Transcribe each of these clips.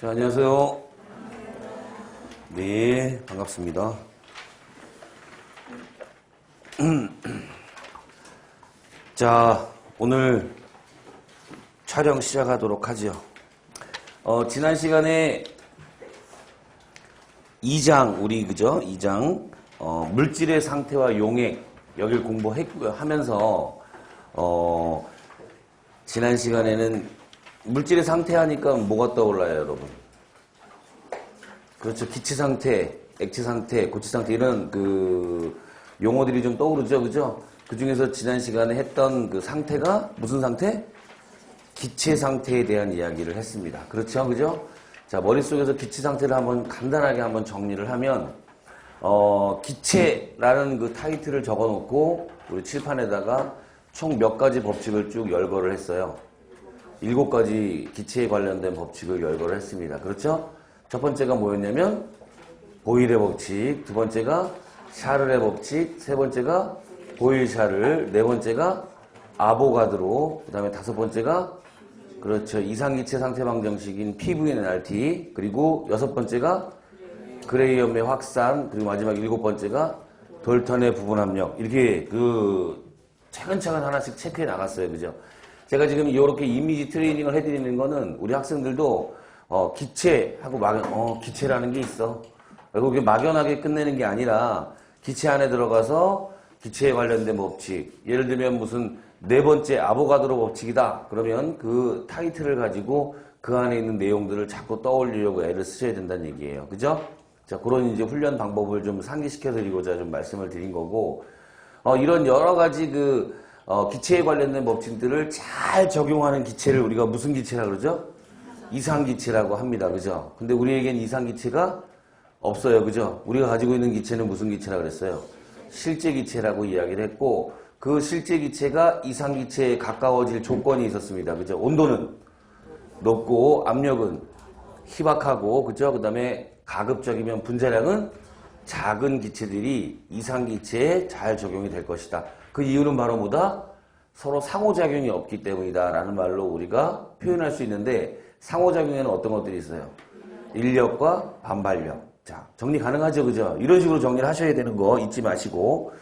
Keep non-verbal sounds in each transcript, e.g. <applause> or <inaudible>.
자, 안녕하세요. 네, 반갑습니다. <clears throat> 자, 오늘 촬영 시작하도록 하죠. 어, 지난 시간에 2장, 우리, 그죠? 2장, 어, 물질의 상태와 용액, 여길 공부하면서, 어, 지난 시간에는 물질의 상태 하니까 뭐가 떠올라요, 여러분? 그렇죠. 기체 상태, 액체 상태, 고체 상태 이런 그 용어들이 좀 떠오르죠, 그죠? 그 중에서 지난 시간에 했던 그 상태가 무슨 상태? 기체 상태에 대한 이야기를 했습니다. 그렇죠, 그죠? 자 머릿속에서 기체 상태를 한번 간단하게 한번 정리를 하면 어, 기체라는 그 타이틀을 적어 놓고 우리 칠판에다가 총 몇 가지 법칙을 쭉 열거를 했어요. 일곱 가지 기체에 관련된 법칙을 열거를 했습니다. 그렇죠? 첫 번째가 뭐였냐면 보일의 법칙, 두 번째가 샤를의 법칙, 세 번째가 보일 샤를, 네 번째가 아보가드로, 그 다음에 다섯 번째가 그렇죠 이상기체 상태 방정식인 PVNRT, 그리고 여섯 번째가 그레이엄의 확산, 그리고 마지막 일곱 번째가 돌턴의 부분 합력 이렇게 그 차근차근 하나씩 체크해 나갔어요, 그죠? 제가 지금 이렇게 이미지 트레이닝을 해드리는 거는 우리 학생들도 어, 기체하고 막연, 어, 기체라는 게 있어. 그리고 막연하게 끝내는 게 아니라 기체 안에 들어가서 기체에 관련된 법칙. 예를 들면 무슨 네 번째 아보가드로 법칙이다. 그러면 그 타이틀을 가지고 그 안에 있는 내용들을 자꾸 떠올리려고 애를 쓰셔야 된다는 얘기예요. 그죠? 자, 그런 이제 훈련 방법을 좀 상기시켜 드리고자 좀 말씀을 드린 거고, 어, 이런 여러 가지 그, 어, 기체에 관련된 법칙들을 잘 적용하는 기체를 우리가 무슨 기체라 그러죠? 이상기체라고 합니다. 그죠? 근데 우리에겐 이상기체가 없어요. 그죠? 우리가 가지고 있는 기체는 무슨 기체라 그랬어요? 실제 기체라고 이야기를 했고, 그 실제 기체가 이상 기체에 가까워질 조건이 있었습니다. 그죠? 온도는 높고, 압력은 희박하고, 그죠? 그 다음에 가급적이면 분자량은 작은 기체들이 이상 기체에 잘 적용이 될 것이다. 그 이유는 바로 뭐다? 서로 상호작용이 없기 때문이다. 라는 말로 우리가 표현할 수 있는데, 상호작용에는 어떤 것들이 있어요? 인력과 반발력. 자, 정리 가능하죠, 그죠? 이런 식으로 정리를 하셔야 되는 거 잊지 마시고.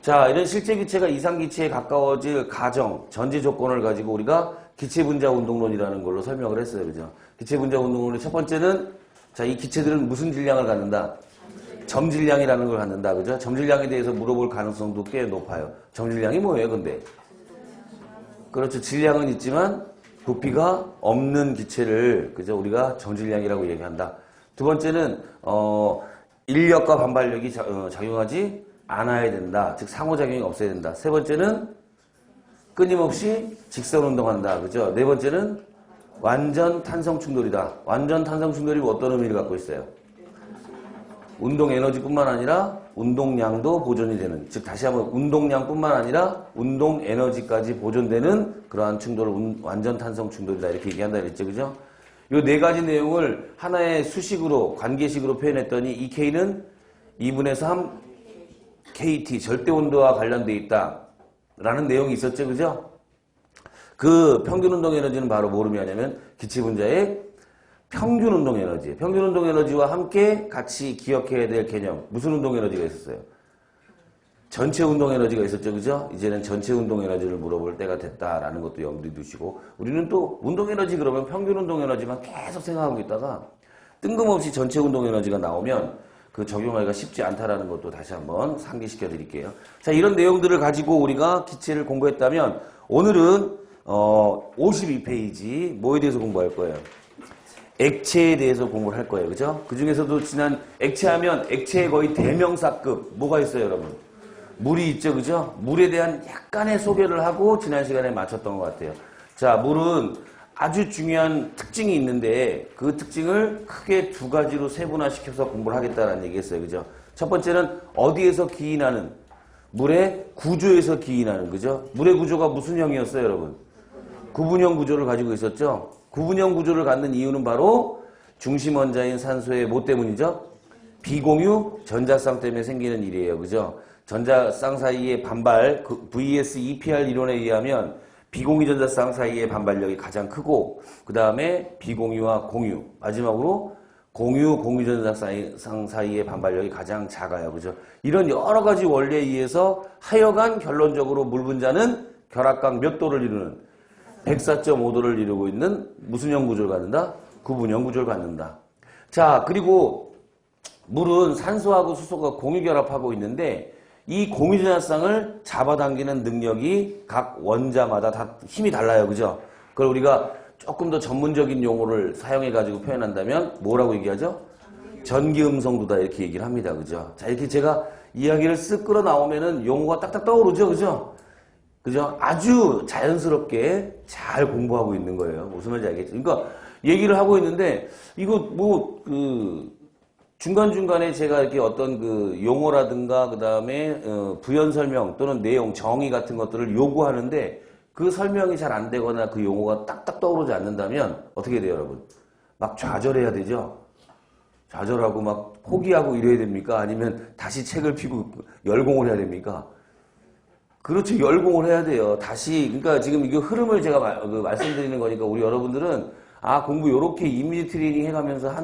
자, 이런 실제 기체가 이상 기체에 가까워질 가정, 전제 조건을 가지고 우리가 기체 분자 운동론이라는 걸로 설명을 했어요, 그죠? 기체 분자 운동론의 첫 번째는 자, 이 기체들은 무슨 질량을 갖는다? 점질량이라는 걸 갖는다, 그죠? 점질량에 대해서 물어볼 가능성도 꽤 높아요. 점질량이 뭐예요, 근데? 그렇죠. 질량은 있지만 부피가 없는 기체를 그죠 우리가 정질량이라고 얘기한다. 두 번째는 어, 인력과 반발력이 자, 어, 작용하지 않아야 된다. 즉 상호작용이 없어야 된다. 세 번째는 끊임없이 직선 운동한다. 그죠? 네 번째는 완전 탄성 충돌이다. 완전 탄성 충돌이 어떤 의미를 갖고 있어요? 운동 에너지뿐만 아니라 운동량도 보존이 되는 즉 다시 한번 운동량뿐만 아니라 운동 에너지까지 보존되는 그러한 충돌을 운- 완전 탄성 충돌이다 이렇게 얘기한다 그랬죠 그죠? 이네 가지 내용을 하나의 수식으로 관계식으로 표현했더니 이 K는 2분의 3 KT 절대 온도와 관련돼 있다 라는 내용이 있었죠 그죠? 그 평균 운동 에너지는 바로 뭐로 의미하냐면 기체 분자의 평균 운동 에너지. 평균 운동 에너지와 함께 같이 기억해야 될 개념. 무슨 운동 에너지가 있었어요? 전체 운동 에너지가 있었죠. 그죠? 이제는 전체 운동 에너지를 물어볼 때가 됐다라는 것도 염두에 두시고 우리는 또 운동 에너지 그러면 평균 운동 에너지만 계속 생각하고 있다가 뜬금없이 전체 운동 에너지가 나오면 그 적용하기가 쉽지 않다라는 것도 다시 한번 상기시켜 드릴게요. 자, 이런 내용들을 가지고 우리가 기체를 공부했다면 오늘은 어 52페이지 뭐에 대해서 공부할 거예요? 액체에 대해서 공부를 할 거예요. 그죠? 그 중에서도 지난 액체하면 액체의 거의 대명사급 뭐가 있어요, 여러분? 물이 있죠, 그죠? 물에 대한 약간의 소개를 하고 지난 시간에 마쳤던 것 같아요. 자, 물은 아주 중요한 특징이 있는데 그 특징을 크게 두 가지로 세분화시켜서 공부를 하겠다는 얘기했어요. 그죠? 첫 번째는 어디에서 기인하는 물의 구조에서 기인하는 그죠? 물의 구조가 무슨 형이었어요, 여러분? 구분형 구조를 가지고 있었죠. 구분형 구조를 갖는 이유는 바로 중심 원자인 산소의 뭐 때문이죠? 비공유 전자쌍 때문에 생기는 일이에요. 그죠? 전자쌍 사이의 반발 그 VS EPR 이론에 의하면 비공유 전자쌍 사이의 반발력이 가장 크고 그 다음에 비공유와 공유 마지막으로 공유 공유 전자쌍 사이의 반발력이 가장 작아요 그죠 이런 여러 가지 원리에 의해서 하여간 결론적으로 물 분자는 결합각 몇 도를 이루는 104.5도를 이루고 있는 무슨 형 구조를 갖는다? 구분형 구조를 갖는다. 자, 그리고 물은 산소하고 수소가 공유결합하고 있는데 이 공유전화쌍을 잡아당기는 능력이 각 원자마다 다 힘이 달라요. 그죠? 그걸 우리가 조금 더 전문적인 용어를 사용해가지고 표현한다면 뭐라고 얘기하죠? 전기음성도다 이렇게 얘기를 합니다. 그죠? 자, 이렇게 제가 이야기를 쓱 끌어 나오면은 용어가 딱딱 떠오르죠. 그죠? 그죠? 아주 자연스럽게 잘 공부하고 있는 거예요. 무슨 말인지 알겠죠? 그러니까 얘기를 하고 있는데 이거 뭐 그 중간 중간에 제가 이렇게 어떤 그 용어라든가 그 다음에 어, 부연 설명 또는 내용 정의 같은 것들을 요구하는데 그 설명이 잘 안 되거나 그 용어가 딱딱 떠오르지 않는다면 어떻게 돼요, 여러분? 막 좌절해야 되죠? 좌절하고 막 포기하고 이래야 됩니까? 아니면 다시 책을 피고 열공을 해야 됩니까? 그렇죠. 열공을 해야 돼요. 다시, 그러니까 지금 이게 흐름을 제가 말, 그 말씀드리는 거니까 우리 여러분들은 아, 공부 요렇게 이미지 트레이닝 해가면서 하는